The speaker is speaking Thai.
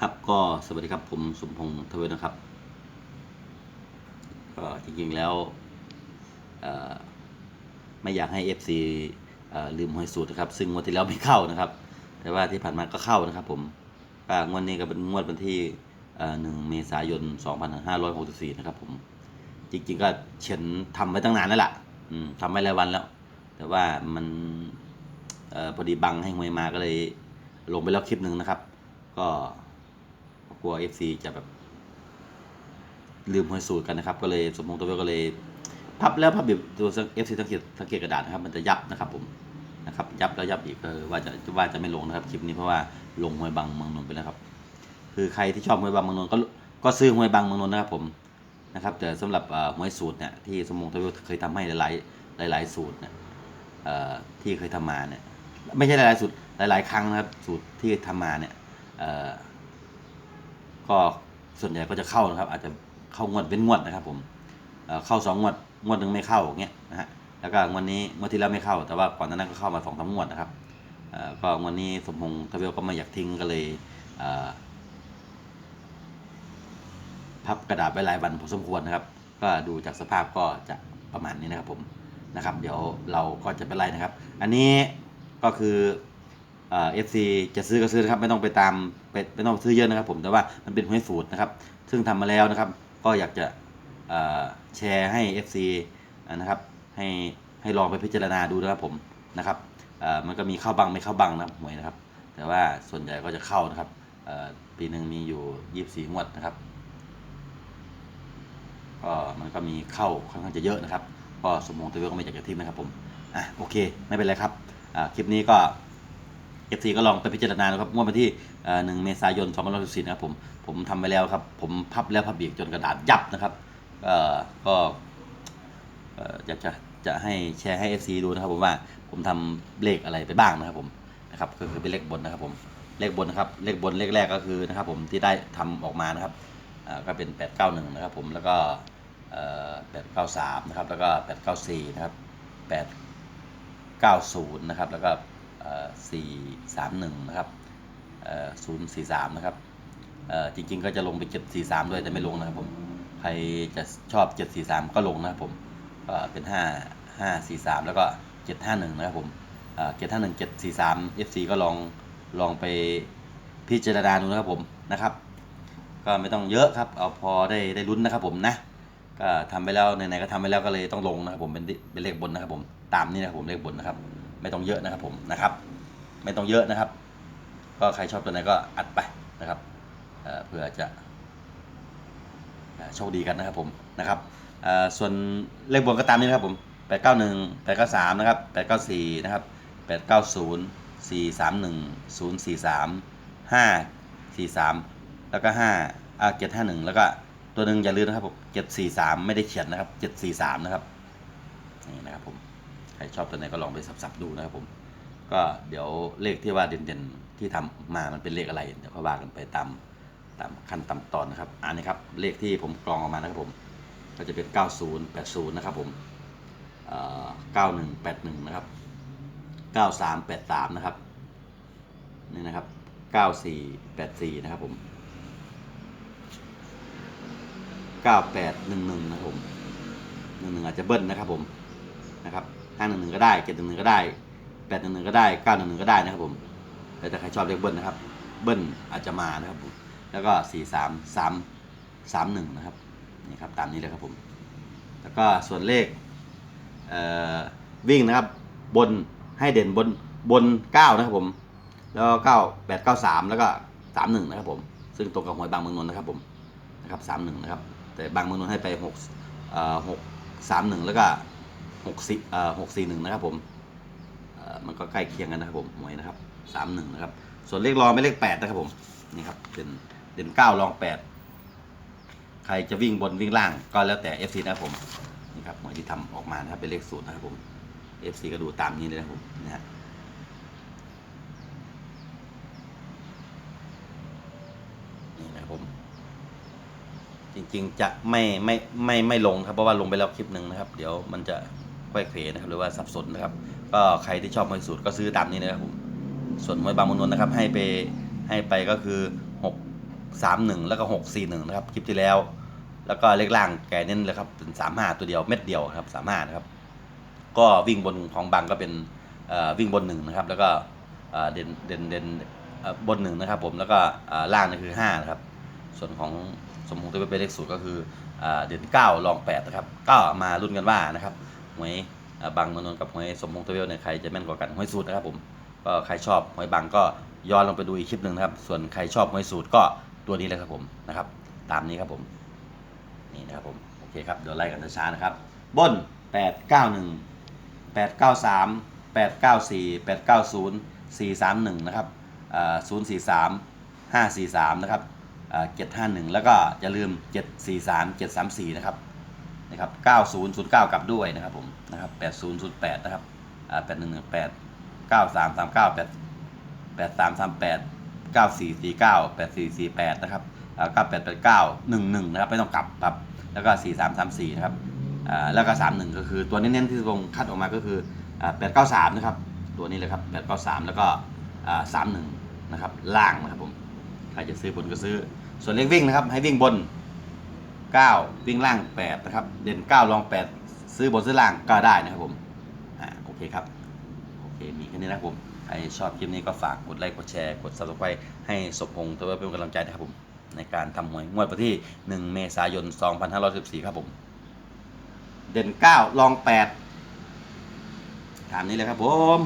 ครับก็สวัสดีครับผมสมพงษ์ทวีนะครับก็จริงๆแล้วไม่อยากให้ FC เอ่อลืมหวยสูตรนะครับ ซึ่งงวดที่แล้วไม่เข้านะครับ แต่ว่าที่ผ่านมาก็เข้านะครับ ผมงวดนี้ก็เป็นงวดวันที่หนึ่งเมษายน 2564 นะครับ ผม จริงๆก็เขียนทำไว้ตั้งนานแล้วล่ะทำไว้หลายวันแล้ว แต่ว่ามันออพอดีบังให้หวยมาก็เลย ลงไปแล้วคลิปหนึ่งนะครับ ก็กลัว FC จะแบบ ลืมหวยสูตรกันนะครับ ก็เลยสมพงตัวเวก็เลย พับแล้วพับอีกตัวเอฟซีสังเกตสังเกตกระดาษนะครับ มันจะยับนะครับผมนะครับยับแล้วยับอีกเออว่าจะว่าจะไม่ลงนะครับคลิปนี้เพราะว่าลงหวยบังเมืองนนท์ไปแล้วครับ คือใครที่ชอบหวยบังเมืองนนท์ก็ก็ซื้อหวยบังเมืองนนท์นะครับผมนะครับแต่สำหรับเอ่อหวยสูตรเนี่ยที่สมพงตัวเวเคยทำให้หลายๆหลายๆสูตรเนี่ยที่เคยทำมาเนี่ย ไม่ใช่หลายๆสูตรหลาย ๆ ครั้งนะครับ สูตรที่ทำมาเนี่ยเออก็ส่วนใหญ่ก็จะเข้านะครับ อาจจะเข้างวดเป็นงวดนะครับผมเออเข้าสองงวดงวดหนึ่งไม่เข้าอย่างเงี้ยนะฮะแล้วก็งวดนี้งวดที่แล้วไม่เข้า แต่ว่าก่อนหนานั้นก็เข้ามาสองสามงวดนะครับเออก็งวดนี้สมพงษ์ทเวลก็ไม่อยากทิ้งก็เลยเออพับกระดาษไว้หลายวันพอสมควรนะครับ ก็ดูจากสภาพก็จะประมาณนี้นะครับผมนะครับ เดี๋ยวเราก็จะไปไล่นะครับ อันนี้ ก็คือเอฟซีจะซื้อก็ซื้อนะครับไม่ต้องไปตามไปไม่ต้องซื้อเยอะนะครับผมแต่ว่ามันเป็นหวยสูตรนะครับ ซึ่งทำมาแล้วนะครับ ก็อยากจะแชร์ให้ FC นะครับให้ให้ลองไปพิจารณาดูนะครับผมนะครับมันก็มีเข้าบังไม่เข้าบังนะครับหวยนะครับ แต่ว่าส่วนใหญ่ก็จะเข้านะครับปีหนึ่งมีอยู่ 24งวดนะครับก็มันก็มีเข้าค่อนข้างจะเยอะนะครับ ก็สมมองตัวเวลก็ไม่อยากจะทิ้งนะครับผมอะโอเค ไม่เป็นไรครับ คลิปนี้ก็ FC ก็ลองไปพิจารณาดูครับงวดวันที่หนึ่งเมษายน2564นะครับผมผมทำไปแล้วครับ ผมพับแล้วพับอีกจนกระดาษยับนะครับเอ่อก็เอ่ออยากจะจะให้แชร์ให้ FC ดูนะครับผมว่าผมทำเลขอะไรไปบ้างนะครับผมนะครับก็คือเป็นเลขบนนะครับผมเลขบนนะครับเลขบนเลขแรกก็คือนะครับผมที่ได้ทำออกมานะครับอ่าก็เป็น 891 นะครับผมแล้วก็เอ่อ893 นะครับแล้วก็ 894 นะครับ8 90 นะครับ แล้วก็สี่สามหนึ่งนะครับศูนย์สี่สามนะครับ จริงๆ ก็จะลงไปเจ็ดสี่สามด้วยแต่ไม่ลงนะครับผม ใครจะชอบเจ็ดสี่สามก็ลงนะครับผม เป็นห้าห้าสี่สามแล้วก็เจ็ดห้าหนึ่งนะครับผมเจ็ดห้าหนึ่งเจ็ดสี่สามเอฟซีก็ลองลองไปพิจารณาดูนะครับผมนะครับ ก็ไม่ต้องเยอะครับ เอาพอได้ได้ลุ้นนะครับผมนะ ก็ทำไปแล้วไหนๆก็ทำไปแล้วก็เลยต้องลงนะครับผมเป็นเป็นเลขบนนะครับผมตามนี้นะครับผมเลขบนนะครับ ไม่ต้องเยอะนะครับผมนะครับ ไม่ต้องเยอะนะครับ ก็ใครชอบตัวไหนก็อัดไปนะครับเพื่อจะโชคดีกันนะครับผมนะครับส่วนเลขบนก็ตามนี้นะครับผม891 893นะครับ894นะครับ890 431 043 543 แล้วก็5อ่า751 แล้วก็ ตัวหนึ่งอย่าลืมนะครับผม743ไม่ได้เขียนนะครับ743นะครับนี่นะครับผมใครชอบตัวไหนก็ลองไปสับๆดูนะครับผม ก็เดี๋ยวเลขที่ว่าเด่นๆที่ทำมามันเป็นเลขอะไร เดี๋ยวเขาว่ากันไปตามตามขั้นตามตอนนะครับ อันนี้ครับเลขที่ผมกรองออกมานะครับผม ก็จะเป็น 90 80 นะครับผม9181 นะครับ 9383 นะครับ นี่นะครับ 9484 นะครับผม 9811 นะครับผม11อาจจะเบิ้ลนะครับผมนะครับห้าหนึ่งหนึ่งก็ได้เจ็ดหนึ่งหนึ่งก็ได้แปดหนึ่งหนึ่งก็ได้เก้าหนึ่งหนึ่งก็ได้นะครับผมแต่ใครชอบเลขเบิ้ลนะครับ เบิ้ลอาจจะมานะครับผมแล้วก็สี่สามสามสามหนึ่งนะครับนี่ครับตามนี้เลยครับผม แล้วก็ส่วนเลขเอ่อวิ่งนะครับบนให้เด่นบนบนเก้านะครับผม แล้วก็เก้าแปดเก้าสามแล้วก็สามหนึ่งนะครับผม ซึ่งตรงกับหวยบางเมืองนนท์นะครับผมนะครับสามหนึ่งนะครับ แต่บางเมืองนนท์ให้ไปหกหกสามหนึ่งแล้วก็หกสี่หกสี่หนึ่งนะครับผมมันก็ใกล้เคียงกันนะครับผมหวยนะครับสามหนึ่งนะครับ ส่วนเลขรองไม่เลขแปดนะครับผมนี่ครับเด่นเด่นเก้ารองแปดใครจะวิ่งบนวิ่งล่างก็แล้วแต่ FC นะครับผมนี่ครับหวยที่ทำออกมานะครับเป็นเลขศูนย์นะครับผม FC ก็ดูตามนี้เลยนะครับผมนะฮะนี่นะครับผม จริง ๆ จะไม่ไม่ไม่ไม่ลงครับเพราะว่าลงไปแล้วคลิปหนึ่งนะครับ เดี๋ยวมันจะค่อยเขวนะครับหรือว่าสับสนนะครับ ก็ใครที่ชอบมวยสูตรก็ซื้อตามนี้นะครับผมส่วนมวยบางมนนนะครับ ให้ไปให้ไปก็คือ 6 3 1 แล้วก็ 6 4 1 นะครับคลิปที่แล้ว แล้วก็เลขล่างแกเน้นเลยครับเป็น3 5 ตัวเดียวเม็ดเดียวครับ3 5นะครับ ก็วิ่งบนของบางก็เป็นวิ่งบนหนึ่งนะครับ แล้วก็เด่นเด่นเด่นบนหนึ่งนะครับ ผมแล้วก็ล่างนี่คือห้านะครับ ส่วนของสมพงษ์ตัวเป็นเลขสูตรก็คือเอ่อเด่นเก้ารองแปดนะครับก็มาลุ้นกันว่านะครับหวยบางมนนกับหวยสมพงษ์ตัวเวลเนี่ยใครจะแม่นกว่ากันหวยสูตรนะครับผมก็ใครชอบหวยบางก็ย้อนลงไปดูอีกคลิปหนึ่งนะครับ ส่วนใครชอบหวยสูตรก็ตัวนี้เลยครับผมนะครับ ตามนี้ครับผมนี่นะครับผมโอเคครับเดี๋ยวไล่กันช้าๆนะครับ บน 8 9 1 8 9 3 8 9 4 8 9 0 4 3 1 นะครับ0 4 3 5 4 3 นะครับ เจ็ดห้าหนึ่งแล้วก็อย่าลืม 7 4 3 7 3 4 นะครับนะครับ 90 09 กลับด้วยนะครับผมนะครับ 80 08 นะครับ8 1 1 8 9 3 3 9 8 8 3 3 8 9 4 4 9 8 4 4 8 นะครับ9 8 8 9 1 1 นะครับ ไม่ต้องกลับครับแล้วก็ 4 3 3 4 นะครับแล้วก็ 31 ก็คือตัวเน้นๆที่วงคัดออกมาก็คือ 893 นะครับ ตัวนี้เลยครับ 893 แล้วก็ 31 นะครับ ล่างนะครับผม ใครจะซื้อบนก็ซื้อ ส่วนเลขวิ่งนะครับ ให้วิ่งบน 9 วิ่งล่าง 8 นะครับ เด่น9รอง 8 ซื้อบนซื้อล่างก็ได้นะครับผม อ่า โอเคครับ โอเค มีแค่นี้นะครับผม ใครชอบคลิปนี้ก็ฝากกดไลค์ กดแชร์ กด subscribe ให้สมพงษ์ตัวเป็นกำลังใจนะครับผม ในการทำหวยงวดวันที่ 1 เมษายน 2514 ครับผม เด่นเก้าลองแปดตามนี้เลยครับผม